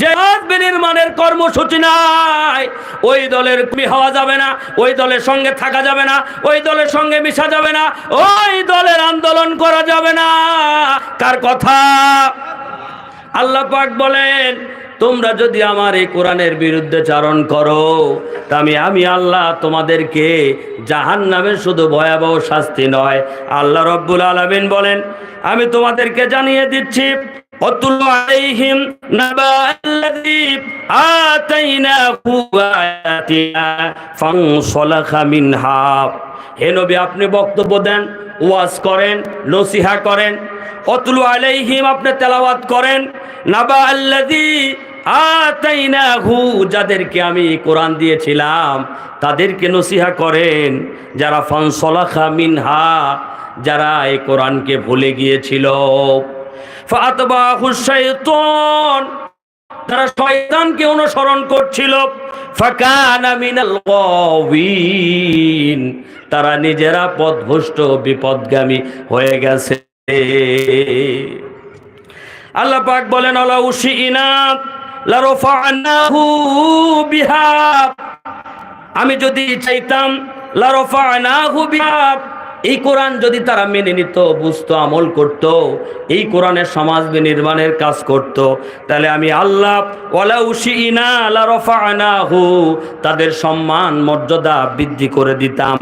যে বিনির্মাণের কর্মসূচি নাই। ওই দলের কর্মী হওয়া যাবে না, ওই দলের সঙ্গে থাকা যাবে না, ওই দলের সঙ্গে মিশা যাবে না, ওই দলের আন্দোলন করা যাবে না। কার কথা? আল্লাহ পাক বলেন, তোমরা যদি আমার এই কোরআনের বিরুদ্ধে চারণ করো তা আমি আমি আল্লাহ তোমাদেরকে জাহান নামের শুধু ভয়াবহ শাস্তি নয়। আল্লাহ রব্বুল আলমিন বলেন, আমি তোমাদেরকে জানিয়ে দিচ্ছি অতুল আলাইহিম নাবা আল্লাযী আতাইনাহু আয়াতিনা ফানসালাখা মিনহা হে নবী, আপনি বক্তব্য দেন, ওয়াজ করেন, নসিহা করেন। অতুলু আলাইহিম আপনি তেলাওয়াত করেন। নাবা আল্লাযী আতাইনাহু যাদেরকে আমি কোরআন দিয়েছিলাম, তাদেরকে নসিহা করেন। যারা ফানসলাখা মিনহা, যারা এই কোরআনকে ভুলে গিয়েছিল। তারা শয়তানকে অনুসরণ করছিল তারা নিজেরা পথভ্রষ্ট বিপদগামী হয়ে গেছে। আল্লাহ পাক বলেন, আলা উশিনা লারফানাহু বিহা আমি যদি চাইতাম, লারফানাহু বিহা এই কোরআন যদি তারা মেনে নিত, বুঝতো, আমল করত, এই কোরআনের সমাজ নির্মাণের কাজ করত, তাহলে আমি আল্লাহ তাদের সম্মান, মর্যাদা বৃদ্ধি করে দিতাম।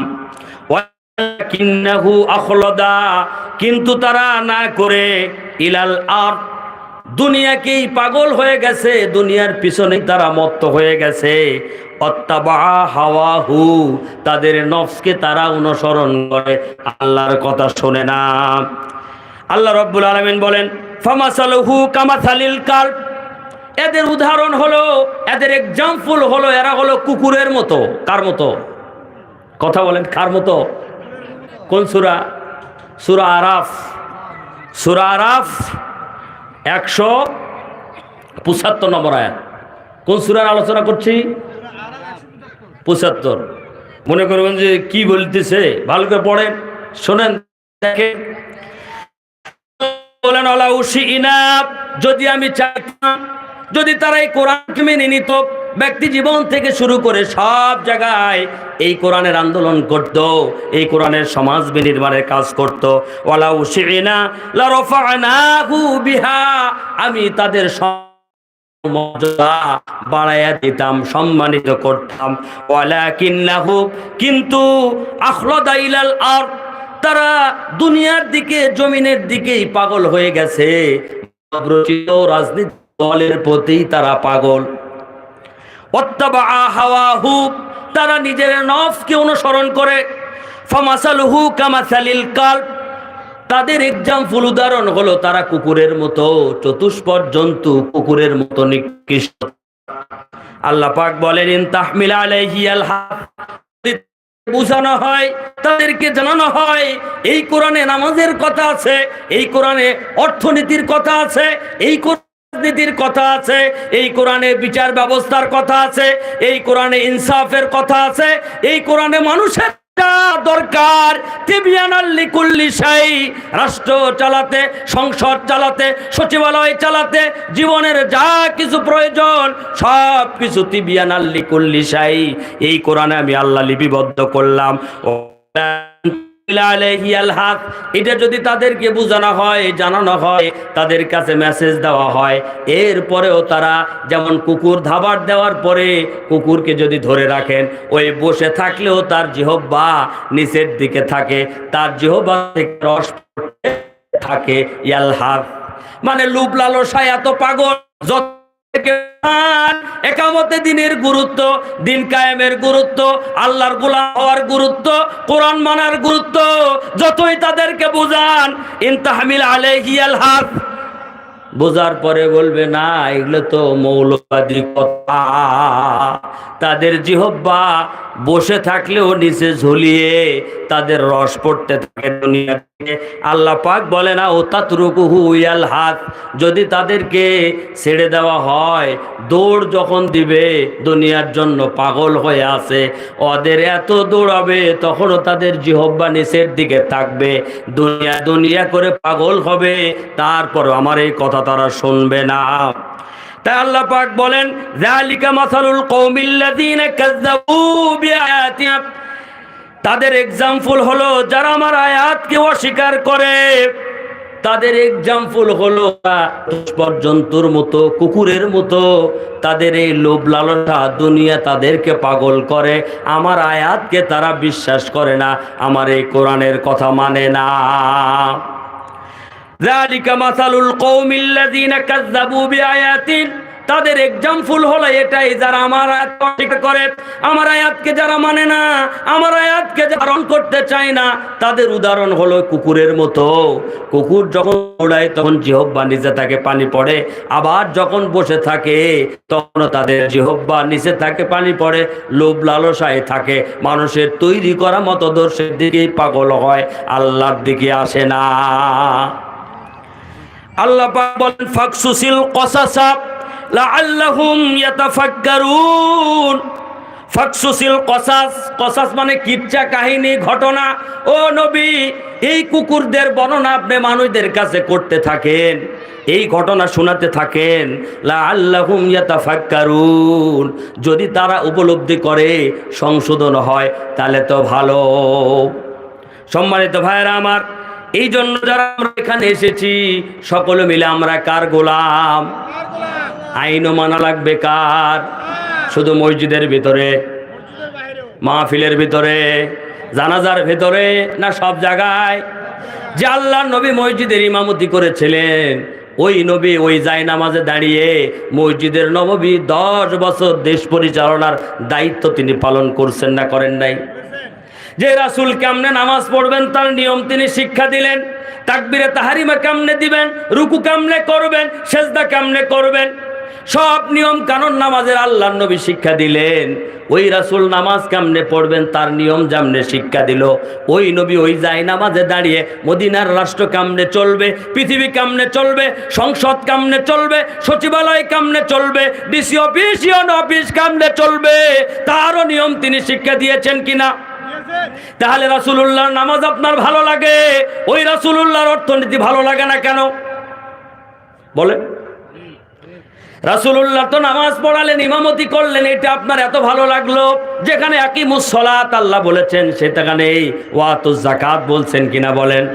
কিন্তু তারা না করে ইলাল আর দুনিয়াকেই পাগল হয়ে গেছে, দুনিয়ার পিছনে তারা মত্ত হয়ে গেছে। অত্তাবা হাওয়া হু তাদের নফসকে তারা অনুসরণ করে। আল্লাহর কথা শোনে না। আল্লাহ রব্বুল আলমিন বলেন, ফামাসালহু কামাসালিল কাল এদের উদাহরণ হলো, এদের এক্সাম্পল হলো, এরা হলো কুকুরের মতো। কার মতো? কথা বলেন, কার মতো? কোন সুরা? সুরা আরাফ। সুরা আরাফ একশো পঁচাত্তর নম্বর আয়াত। কোন সুরার আলোচনা করছি? পঁচাত্তর। মনে করবেন যে কি বলতেছে? ভালো করে পড়েন, শোনেন বলেন যদি আমি চাইতাম, যদি তারা এই কোরআনকে মেনে নিত ব্যক্তি জীবন থেকে শুরু করে সব জায়গায় এই কোরআনের আন্দোলন করত, এই কোরআনের সমাজ বিনির্মাণের কাজ করত। ওয়ালা উশিনা লা রাফানাহু বিহা, আমি তাদের মর্যাদা বাড়াইয়া দিতাম, সম্মানিত করতাম। ওয়ালাকিন্নাহু, কিন্তু আখলাদা ইলাল আর তারা দুনিয়ার দিকে, জমিনের দিকেই পাগল হয়ে গেছে। রাজনীতি দলের প্রতি তারা পাগল। তারা নিজের নফকে অনুসরণ করে। ফামাসালহু কামাসালিল কাল তাদের এক্সাম্পল উদাহরণ হলো তারা কুকুরের মতো, চতুষ্পদ জন্তু কুকুরের মতো নিকৃষ্ট। আল্লাহ পাক বলেন, ইন তাহমিল আলাইহি আল বোঝানো হয়, তাদেরকে জানানো হয়, এই কোরআনে নামাজের কথা আছে, এই কোরআনে অর্থনীতির কথা আছে, এই রাজনীতির কথা আছে, এই কোরআনে বিচার ব্যবস্থার কথা আছে, এই কোরআনে ইনসাফের কথা আছে, এই কোরআনে মানুষের দরকার রাষ্ট্র চালাতে, সংসদ চালাতে, সচিবালয় চালাতে, জীবনের যা কিছু প্রয়োজন, সব কিছু তিবিয়ান আল্লি কুল্লি এই কোরআনে আমি আল্লাহ লিপিবদ্ধ করলাম। এটা যদি তাদেরকে বোঝানো হয়, জানানো হয়, তাদের কাছে মেসেজ দেওয়া হয়, এরপরেও তারা যেমন কুকুর ধাবার দেওয়ার পরে কুকুরকে যদি ধরে রাখেন, ওই বসে থাকলেও তার জিহব্বা নিচের দিকে থাকে, তার জিহব্বা থেকে রস থাকে ইয়ালহাক মানে লুপ লালসায় এত পাগল, যত একামতে দিনের গুরুত্ব, দিন কায়েমের গুরুত্ব, আল্লাহর গোলাম হওয়ার গুরুত্ব, কোরআন মানার গুরুত্ব, যতই তাদেরকে বোঝান বোঝার পরে বলবে, না, এগুলো তো মৌলবাদী কথা। তাদের জিহব্বা বসে থাকলেও নিচে ঝুলিয়ে তাদের রস পড়তে থাকে দুনিয়াতে। আল্লাহ পাক বলে না, ও তাতরুকুহু ইয়াল হাত। যদি তাদেরকে ছেড়ে দেওয়া হয়, দৌড় যখন দিবে, দুনিয়ার জন্য পাগল হয়ে আছে। ওদের এত দৌড়াবে, তখনও তাদের জিহব্বা নিচের দিকে থাকবে। দুনিয়া দুনিয়া করে পাগল হবে তারপর আমার এই কথা তারা শুনবে না। আল্লাহ পাক বলেন, যালিকা মাসালুল কওমিল্লাযীনা কাযযাবু বিআয়াতিনা। তাদের এক্সাম্পল হলো যারা আমার আয়াতকে অস্বীকার করে তাদের এক্সাম্পল হলো জন্তুর মতো কুকুরের মতো তাদের এই লোভ লালসা দুনিয়া তাদেরকে পাগল করে আমার আয়াতকে তারা বিশ্বাস করে না আমার এই কোরআনের কথা মানে না ذلك مثل القوم الذين كذبوا بآياتنا তাদের এক্সাম্পল হলো এটাই, যারা আমার আয়াত করে, আমার আয়াতকে যারা মানে না, আমার আয়াতকে পালন করতে চায় না, তাদের উদাহরণ হলো কুকুরের মতো। কুকুর যখন দৌড়ায়, তখন জিহব্বা নিচে থাকে পানি পড়ে, আবার যখন বসে থাকে তখন তাদের জিহব্বা নিচে থাকে পানি পড়ে, লোভ লালসায় থাকে। মানুষের তৈরি করা মতো দর্শের দিকেই পাগল হয়, আল্লাহর দিকে আসে না। আল্লাহ বলেন, ফাকসুসিল কসাসা কসাস। কসাস মানে ঘটনা। এই কুকুরদের মানুষদের কাছে করতে থাকেন, এই ঘটনা শোনাতে থাকেন। যদি তারা উপলব্ধি করে, সংশোধন হয়, তাহলে তো ভালো। সম্মানিত ভাইয়েরা আমার, এই জন্য যারা আমরা এখানে এসেছি, সকলে মিলে আমরা কার গোলাম? আইনও মানা লাগবে কার? শুধু মসজিদের ভিতরে, মাহফিলের ভিতরে, জানাজার ভিতরে না সব জায়গায়? যে আল্লাহ নবী মসজিদের ইমামতি করেছিলেন, ওই নবী ওই জায় নামাজে দাঁড়িয়ে মসজিদের নবী দশ বছর দেশ পরিচালনার দায়িত্ব তিনি পালন করছেন না করেন নাই? যে রাসুল কেমনে নামাজ পড়বেন, তার নিয়ম তিনি শিক্ষা দিলেন, তাকবিরে তাহারিমা কেমনে দিবেন, রুকু কেমনে করবেন, সেজদা কেমনে করবেন সব নিয়ম কানুন নামাজের আল্লাহ নবী শিক্ষা দিলেন। ওই রাসুল নামাজ কামনে পড়বেন তার নিয়ম যেমনে শিক্ষা দিল। ওই নবী ওই যায় নামাজে দাঁড়িয়ে মদিনার রাষ্ট্র কেমনে চলবে, পৃথিবী কামনে চলবে, সংসদ কামনে চলবে, সচিবালয় কামনে চলবে, ডিসি অফিস ইয়ন অফিস কামনে চলবে, তারও নিয়ম তিনি শিক্ষা দিয়েছেন কিনা? তাহলে রাসুলুল্লাহর নামাজ আপনার ভালো লাগে? ওই রাসুলুল্লাহর অর্থনীতি ভালো লাগে না কেন? বলে রাসুলুল্লাহ তো নামাজ পড়ালেন, ইমামতি করলেন, এটা আপনার এত ভালো লাগল? যেখানে একই মুসলাত আল্লাহ বলেছেন, সেখানে ওয়াতুজ জাকাত বলছেন কিনা বলেন?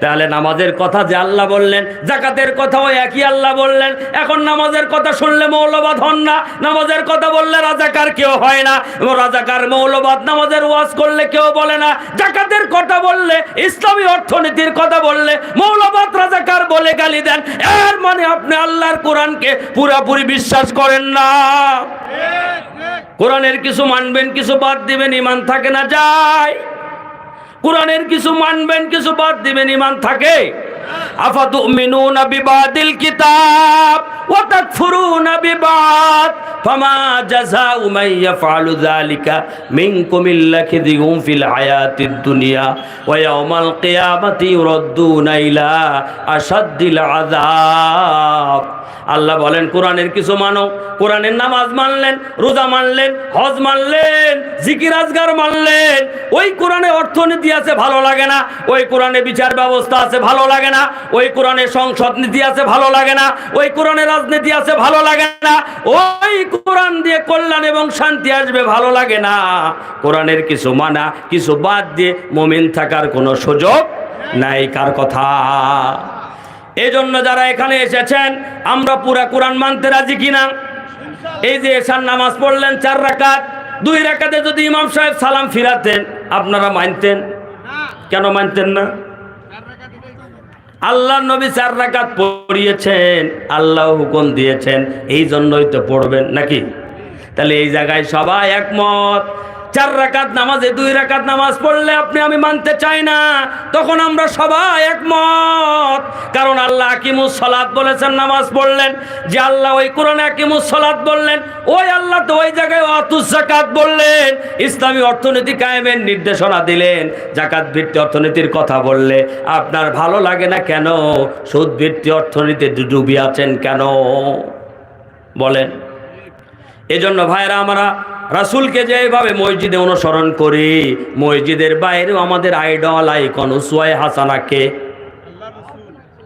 তাহলে নামাজের কথা যে আল্লাহ বললেন জাকাতের কথাও একই আল্লাহ বললেন। এখন নামাজের কথা শুনলে মৌলবাদ হন না, নামাজের কথা বললে রাজাকার কেউ হয় না। এবং রাজাকার মৌলবাদ নামাজের ওয়াজ করলে কেউ বলে না। জাকাতের কথা বললে, ইসলামী অর্থনীতির কথা বললে, মৌলবাদ রাজাকার বলে গালি দেন। এর মানে আপনি আল্লাহর কোরআনকে পুরাপুরি বিশ্বাস করেন না। কোরআনের কিছু মানবেন, কিছু বাদ দিবেন ইমান থাকে না যায়। কোরআনের কিছু মানবেন, কিছু বাদ দিবেন ইমান থাকে। বিবাদিল কিতাব ওয়া বিবাদ, ফামা জাযাউ মান ইয়াফআলু যালিকা মিনকুম ফিল হায়াতিদ দুনিয়া, ওয়া কিয়ামাতি ইউরাদ্দুনা ইলা আশাদ্দিল আযাব। আল্লাহ বলেন, কোরআনের কিছু মানো। কোরআনের নামাজ মানলেন, রোজা মানলেন, হজ মানলেন, জিকির আজগার মানলেন। ওই কোরআনে অর্থনীতি আছে, ভালো লাগে না। ওই কোরআনে বিচার ব্যবস্থা আছে, ভালো লাগে না। ওই কোরআনে সংসদ নীতি আছে, ভালো লাগে না। ওই কোরআনে রাজনীতি আছে, ভালো লাগে না। ওই কোরআন দিয়ে কল্যাণ এবং শান্তি আসবে, ভালো লাগে না। কোরআনের কিছু মানা, কিছু বাদ দিয়ে মমিন থাকার কোনো সুযোগ নাই, কার কথা? এই জন্য যারা এখানে এসেছেন, আমরা পুরা কোরআন মানতে রাজি কিনা? এই যে এসার নামাজ পড়লেন চার রাকাত, দুই রাকাতে যদি ইমাম সাহেব সালাম ফিরাতেন, আপনারা মানতেন? কেন মানতেন না? আল্লাহ নবী চার রাকাত পড়িয়েছেন, আল্লাহ হুকুম দিয়েছেন এই জন্যই তো পড়বেন নাকি? তাহলে এই জায়গায় সবাই একমত। চার রাকাত নামাজে, দুই রাকাত নামাজ পড়লে আপনি আমি মানতে চাই না। তখন আমরা সবাই একমত। কারণ আল্লাহ আকিমুস সালাত বলেছেন, নামাজ পড়লেন। যে আল্লাহ ওই কোরআনে আকিমুস সালাত বললেন, ওই আল্লাহ তো ওই জায়গায় অতুস জাকাত বললেন। ইসলামী অর্থনীতি কায়েমের নির্দেশনা দিলেন। জাকাত ভিত্তি অর্থনীতির কথা বললে, আপনার ভালো লাগে না কেন? সুদ ভিত্তি অর্থনীতিতে ডুবি আছেন কেন? বলেন। এজন্য ভাইরা আমরা রাসুলকে যেভাবে মসজিদে অনুসরণ করি, মসজিদের বাইরেও আমাদের আইডল আইকন উসুয়াই হাসানাকে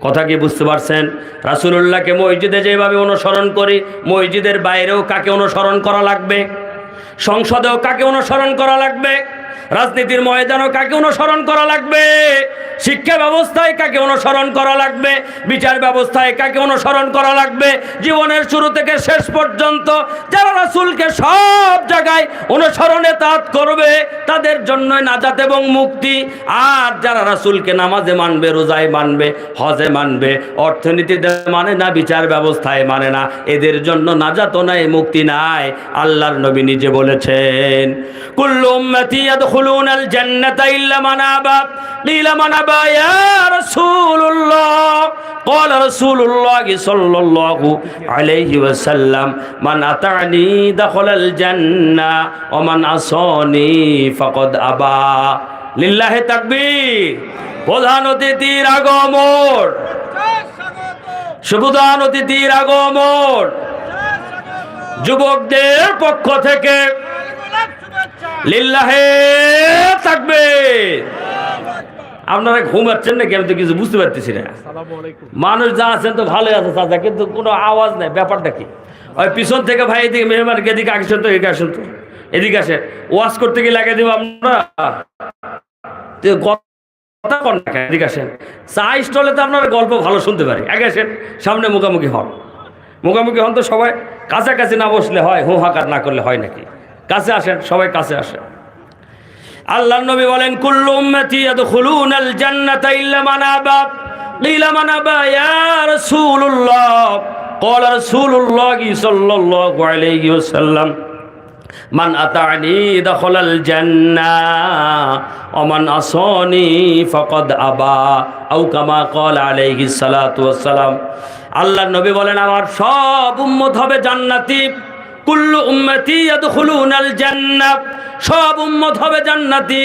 কথা কি বুঝতে পারছেন? রাসুলুল্লাহকে মসজিদে যেভাবে অনুসরণ করি, মসজিদের বাইরেও কাকে অনুসরণ করা লাগবে? সংসদেও কাকে অনুসরণ করা লাগবে? রাজনীতির ময়দানও কাকে অনুসরণ করা লাগবে? শিক্ষা ব্যবস্থায় কাকে অনুসরণ করা লাগবে? বিচার ব্যবস্থায় কাকে অনুসরণ করা লাগবে? জীবনের শুরু থেকে শেষ পর্যন্ত যারা রাসুলকে সব জায়গায় অনুসরণে তাঁত করবে, তাদের জন্যই নাজাত এবং মুক্তি। আর যারা রাসুলকে নামাজে মানবে, রোজায় মানবে, হজে মানবে, অর্থনীতিতে মানে না, বিচার ব্যবস্থায় মানে না, এদের জন্য নাজাত নাই, মুক্তি নাই। আল্লাহর নবী নিজে বলেছেন, কুল্লু উম্মতি ইয়াদখুলুনাল জান্নাতা ইল্লা মান আবা قيل من أبى يا رسول الله قال رسول الله صلى الله عليه وسلم من أطعني دخل الجنة ومن عصاني فقد أبى লিল্লাহে তাকবীর প্রধান অতিথির আগমন সুপ্রধান অতিথির আগমন যুবকদের পক্ষ থেকে লিল্লাহে থাকবে। আপনারা ঘুমাচ্ছেন নাকি? আমি তো কিছু বুঝতে পারতেছি না। মানুষ যা আছেন তো ভালোই আছে চাচা কিন্তু কোনো আওয়াজ নাই। ব্যাপারটা কি? ওই পিছন থেকে ভাই এদিকে মেহমানকে এদিকে আসেন তো এদিকে আসেন তো। এদিকে আসেন। ওয়াশ করতে গিয়ে লাগিয়ে দেবো আপনারা। কথা কন? এদিকে আসেন। চা স্টলে তো আপনারা গল্প ভালো শুনতে পারি আগে আসেন সামনে মুখামুখি হন। মুখামুখি হন তো সবাই। কাছাকাছি না বসলে হয় হু হাকার না করলে হয় নাকি? কাছে আসেন সবাই কাছে আসেন আল্লাহ নবী বলেন কুল্লু উম্মতি ইয়াদখুলুনাল জান্নাতা ইল্লা মান আবা কিলা মান আবা ইয়া রাসূলুল্লাহ قال رسول الله صلى الله عليه وسلم من أطعني دخل الجنة ومن عصاني فقد أبى أو كما قال عليه الصلاة والسلام আল্লাহ নবী বলেন আমার সব উম্মত হবে জান্নাতি কুল্লু উম্মতি ইয়াদখুলুনাল জান্নাহ সব উম্মত হবে জান্নাতি।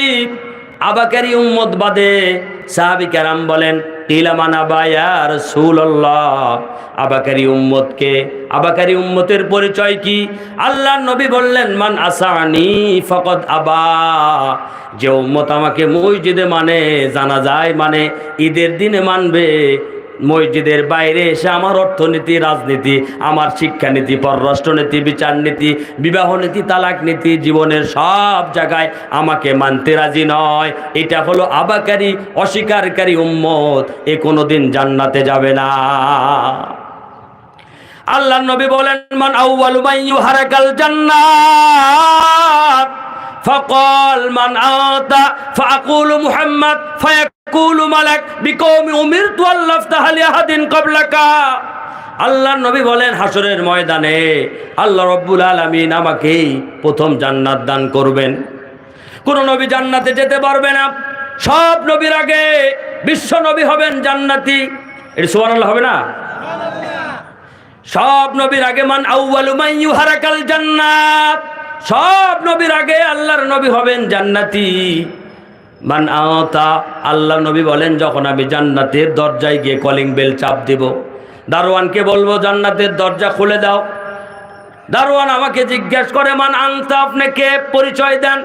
আবাকারি উম্মত বাদে সাহাবী কেরাম বলেন ইলামানা বায়া রাসূলুল্লাহ? আবাকারি উম্মতকে, আবাকারি উম্মতের পরিচয় কি? আল্লাহ নবী বললেন, মান আসানি ফকত আবা। যে উম্মত আমাকে মসজিদে মানে জানা যায় মানে ঈদের দিনে মানবে। মসজিদের বাইরে এসে আমার অর্থনীতি, রাজনীতি, আমার শিক্ষানীতি, পররাষ্ট্রনীতি বিচার নীতি বিবাহ নীতি তালাক নীতি জীবনের সব জায়গায় আমাকে মানতে রাজি নয়। এটা হলো আবাকারী অস্বীকারী উম্মত। এ কোনোদিন জান্নাতে যাবে না। আল্লাহ নবী বলেন, মান আউয়ালু মান ইউহারাকাল জান্নাত। فقال من آتى فأقول محمد فيقول ملك بقوم أمرت أن أفتح لأحد قبلك আল্লাহ নবী বলেন হাসরের ময়দানে আল্লাহ রব্বুল আলমিন আমাকেই প্রথম জান্নাত দান করবেন কোন নবী জান্নাতে যেতে পারবে না সব নবীর আগে বিশ্ব নবী হবেন জান্নাতি এটা সুবহানাল্লাহ হবে না সব নবীর আগে মান আউয়ালু মান ইউহারাকাল জান্নাত সব নবীর আগে আল্লাহর নবী হবেন জান্নাতি। মান আতা আল্লাহ নবী বলেন, যখন আমি জান্নাতের দরজায় গিয়ে কলিং বেল চাপ দেব, দারোয়ানকে বলব, জান্নাতের দরজা খুলে দাও। দারোয়ান আমাকে জিজ্ঞেস করে, মান আংতা আপনাকে পরিচয় দেন।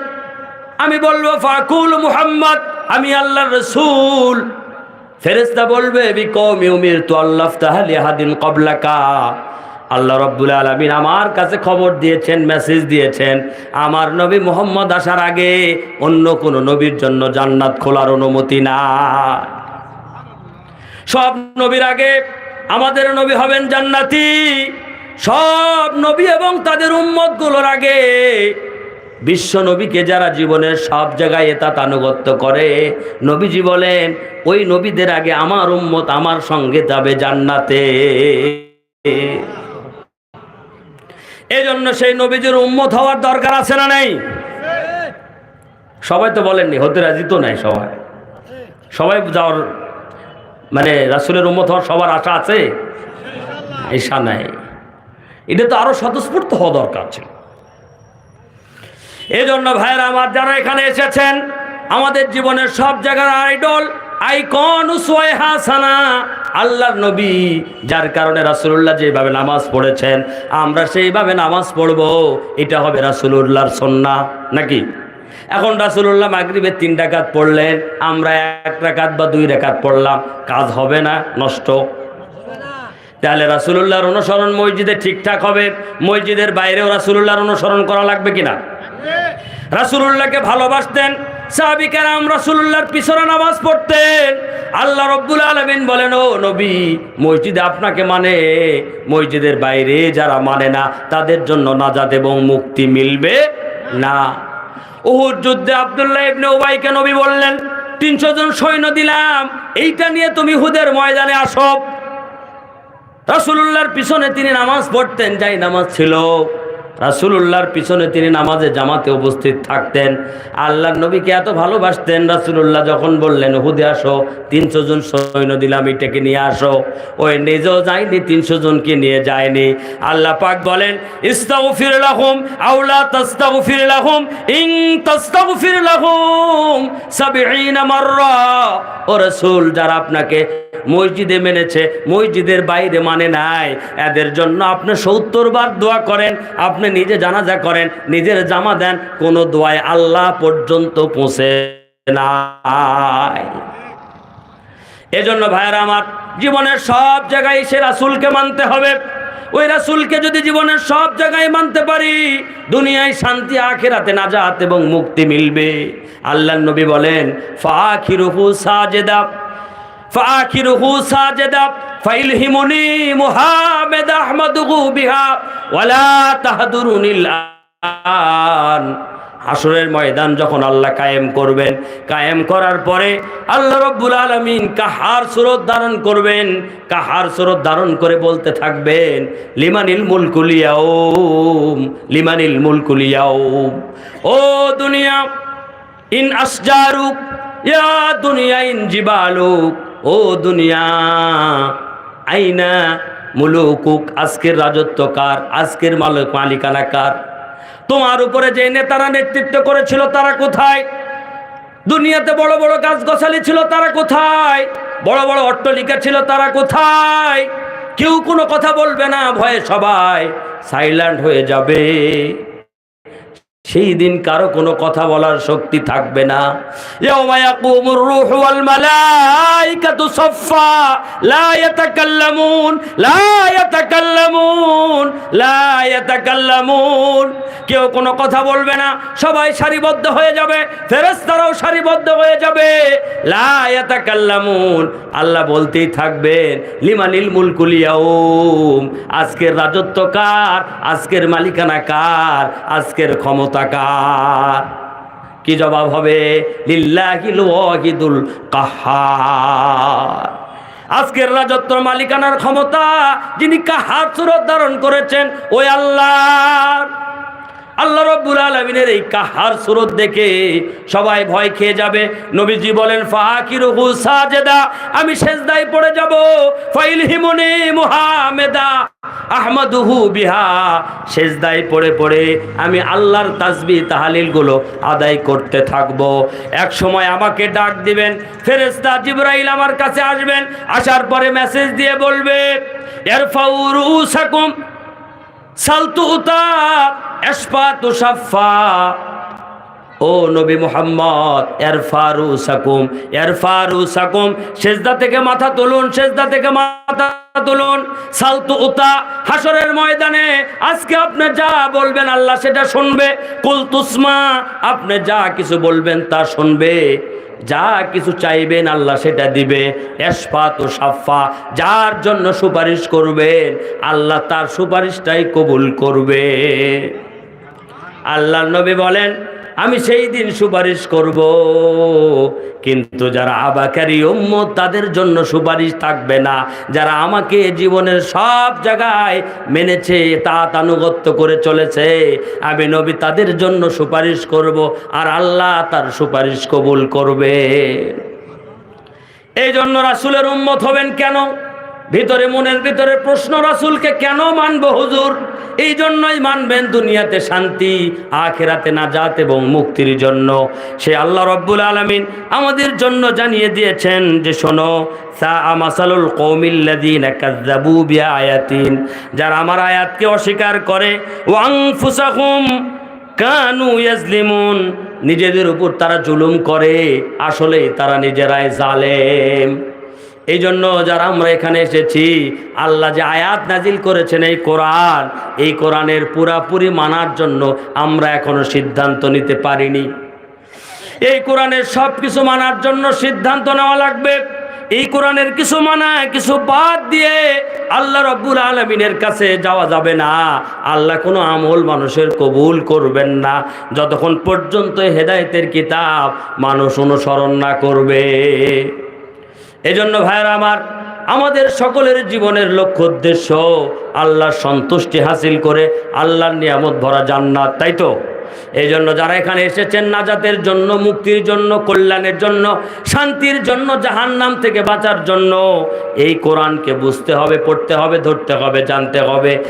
আমি বলব, ফাকুল মুহাম্মদ, আমি আল্লাহর রসুল। ফেরেস্তা বলবে বিকৌমি ইউমির তো আল্লাহ তাহলে হাদিন কবলাকা আল্লাহ রব্বুল আলমিন আমার কাছে খবর দিয়েছেন মেসেজ দিয়েছেন। আমার নবী মোহাম্মদ আসার আগে অন্য কোনো নবীর জন্য জান্নাত খোলার অনুমতি না। সব নবীর আগে আমাদের নবী হবেন জান্নাতি। সব নবী এবং তাদের উম্মতগুলোর আগে বিশ্ব নবীকে যারা জীবনের সব জায়গায় এতাত আনুগত্য করে, নবীজি বলেন, ওই নবীদের আগে আমার উম্মত আমার সঙ্গে যাবে জান্নাতে। এই জন্য সেই নবীজির উম্মত হওয়ার দরকার আছে না নেই? সবাই তো বলেননি হতে রাজি তো নাই সবাই। সবাই যাওয়ার মানে রাসুলের উম্মত হওয়ার সবার আশা আছে? ঈশা নাই। এটা তো আরও স্বতঃস্ফূর্ত হওয়া দরকার ছিল। এই জন্য ভাইয়েরা, আমার যারা এখানে এসেছেন, আমাদের জীবনের সব জায়গার আইডল আইকন উসওয়ায়ে হাসানা আল্লাহর নবী, যার কারণে রাসূলুল্লাহ যেভাবে নামাজ পড়েছেন, আমরা সেইভাবে নামাজ পড়ব, এটা হবে রাসূলুল্লাহর সুন্নাহ, নাকি? এখন রাসুল্লাহ মাগরিবের তিন ডাকাত পড়লেন, আমরা এক রাকাত বা দুই রাকাত পড়লাম, কাজ হবে না, নষ্ট। তাহলে রাসুলুল্লাহর অনুসরণ মসজিদে ঠিকঠাক হবে, মসজিদের বাইরেও রাসুলুল্লাহর অনুসরণ করা লাগবে কিনা? রাসুলুল্লাহকে ভালোবাসতেন সাহাবিকারাম রাসুলুল্লাহর পিছনে নামাজ পড়তেন আল্লাহ রব্বুল আলমিন বলেন, ও নবী, মসজিদে আপনাকে মানে? মসজিদের বাইরে যারা মানে না, তাদের জন্য নাজাদ এবং মুক্তি মিলবে না। উহুদ যুদ্ধে আবদুল্লাহ ইবনে উবাইকে নবী বললেন, তিনশো জন সৈন্য দিলাম, এইটা নিয়ে তুমি হুদের ময়দানে আসো। রাসুলুল্লাহর পিছনে তিনি নামাজ পড়তেন, যাই নামাজ ছিল। রাসুলুল্লাহর পিছনে তিনি নামাজে, জামাতে উপস্থিত থাকতেন। আল্লাহর নবীকে এত ভালোবাসতেন, রাসুলুল্লাহ যখন বললেন হুদে আসো, তিনশো জন সৈন্য দিলাম এটাকে নিয়ে আসো। ওই নিজেও যায়নি, তিনশো জনকে নিয়ে যায়নি। আল্লাহ পাক বলেন ইস্তাউ ফির লাহুম আউলা তাস্তাউ ফির লাহুম, ইং তাস্তাউ ফির লাহুম মাররা। ও রাসূল, যারা আপনাকে মসজিদে মেনেছে, মসজিদের বাইরে মানে নাই। এদের জন্য আপনি সত্তর বার দোয়া করেন, আপনি নিজে জানাজা করেন, নিজের জামা দেন, কোনো দোয়ায় আল্লাহ পর্যন্ত পৌঁছে নাই। এজন্য ভাইয়েরা আমার জীবনের সব জায়গায় সে রাসুলকে মানতে হবে। ওই রাসুলকে যদি জীবনের সব জায়গায় মানতে পারি, দুনিয়ায় শান্তি, আখেরাতে নাজাত এবং মুক্তি মিলবে। আল্লাহ নবী বলেন, ফাখিরুহু সাজেদা। ফাখিরুহু সাজেদা ফাইলহিমুনি মুহামেদ আহমদুহু বিহা ওয়ালা তাহাদুরুনিল আন। হাসরের ময়দান যখন আল্লাহ কায়েম করবেন, কায়েম করার পরে আল্লাহ রব্বুল আলমিন কাহার সুরত ধারণ করবেন, কাহার সুরত ধারণ করে বলতে থাকবেন, লিমানিল মুলকুলিয়াউম লিমানিল মুলকুলিয়াউম ও দুনিয়া, ইন আসজারুক ইয়া দুনিয়া ইন জিবালুক। ও দুনিয়া, আইনা মুলুকুক, আজকের রাজত্ব কার, আজকের মালিক, মালিকানা কার? তোমার উপরে যে নেতারা নেতৃত্ব করেছিল তারা কোথায়? দুনিয়াতে বড় বড় গাছ গছালি ছিল তারা কোথায়? বড় বড় অট্টলিকা ছিল তারা কোথায়? কেউ কোনো কথা বলবে না, ভয়ে সবাই সাইলেন্ট হয়ে যাবে। সেই দিন কারও কোনো কথা বলার শক্তি থাকবে না। কেউ কোনো কথা বলবে না, সবাই সারিবদ্ধ হয়ে যাবে, ফেরেশতারাও সারিবদ্ধ হয়ে যাবে। লা ইয়াতাকাল্লামুন, আল্লাহ বলতেই থাকবেন লিমানিল মুলকুল ইয়াউম, আজকের রাজত্ব কার, আজকের মালিকানা কার, আজকের ক্ষমতা কার কি জবাব হবে? লিল্লাহিল কাহার। আজকের রাজত্ব মালিকানার ক্ষমতা যিনি কাহার সুরত ধারণ করেছেন, ওই আল্লাহ আল্লাহ রব্বুল আলমিনের এই কাহার সুরত দেখে সবাই ভয় খেয়ে যাবে। নবীজি বলেন ফাকিরুহু সাজেদা, আমি সেজদায় পড়ে যাব। ফাইল হিমনি মুহামেদা, আহমদুহু বিহা। সেজদায় পড়ে পড়ে আমি আল্লাহর তাসবি, তাহালিলগুলো আদায় করতে থাকব। এক সময় আমাকে ডাক দিবেন ফেরেস্তা জিব্রাইল আমার কাছে আসবেন, আসার পরে মেসেজ দিয়ে বলবে এরফাউরু সাকুম এসপাতু সাফা ও নবী মোহাম্মদ, এরফারু সাকুম এরফারু সাকুম। সেজদা থেকে মাথা তুলুন, সেজদা থেকে মাথা তুলুন। সালতু উতা হাসরের ময়দানে, আজকে আপনি যা বলবেন আল্লাহ সেটা শুনবে। কুলতুসমা, আপনি যা কিছু বলবেন তা শুনবে। যা কিছু চাইবেন আল্লাহ সেটা দিবে। এসফাত ও সাফা যার জন্য সুপারিশ করবেন, আল্লাহ তার সুপারিশটাই কবুল করবে। আল্লাহ নবী বলেন আমি সেই দিন সুপারিশ করব। কিন্তু যারা আবাকারী উম্মত, তাদের জন্য সুপারিশ থাকবে না। যারা আমাকে জীবনের সব জায়গায় মেনেছে, তা তানুগত্য করে চলেছে, আমি নবী তাদের জন্য সুপারিশ করব আর আল্লাহ তার সুপারিশ কবুল করবে। এই জন্য রাসুলের উম্মত হবেন কেন? ভিতরে মনের ভিতরে প্রশ্ন রাসুলকে কেন মানবো হুজুর? এই জন্যই মানবেন দুনিয়াতে শান্তি, আখেরাতে নাজাত এবং মুক্তির জন্য। সে আল্লাহ রব্বুল আলমিন আমাদের জন্য জানিয়ে দিয়েছেন যে শোনো বিয়া আয়াতিন যারা আমার আয়াতকে অস্বীকার করে, ওয়াং নিজেদের উপর তারা জুলুম করে আসলে তারা নিজেরাই জালেম। এই জন্য যারা আমরা এখানে এসেছি, আল্লাহ যে আয়াত নাজিল করেছেন এই কোরআন, এই কোরআনের পুরাপুরি মানার জন্য আমরা এখনও সিদ্ধান্ত নিতে পারিনি। এই কোরআনের সব কিছু মানার জন্য সিদ্ধান্ত নেওয়া লাগবে। এই কোরআনের কিছু মানায়, কিছু বাদ দিয়ে আল্লাহ রব্বুল আলমিনের কাছে যাওয়া যাবে না। আল্লাহ কোনো আমল মানুষের কবুল করবেন না। যতক্ষণ পর্যন্ত হেদায়েতের কিতাব মানুষ অনুসরণ না করবে। এজন্য ভাইয়েরা আমার, আমাদের সকলের জীবনের লক্ষ্য উদ্দেশ্য আল্লাহর সন্তুষ্টি হাসিল করে, আল্লাহর নিয়ামত ভরা জান্নাত, তাই তো? এই জন্য যারা এখানে এসেছেন নাজাতের জন্য, মুক্তির জন্য, কল্যাণের জন্য, শান্তির জন্য, জাহান্নাম থেকে বাঁচার জন্য, এই কোরআনকে বুঝতে হবে, পড়তে হবে, ধরতে হবে, জানতে হবে।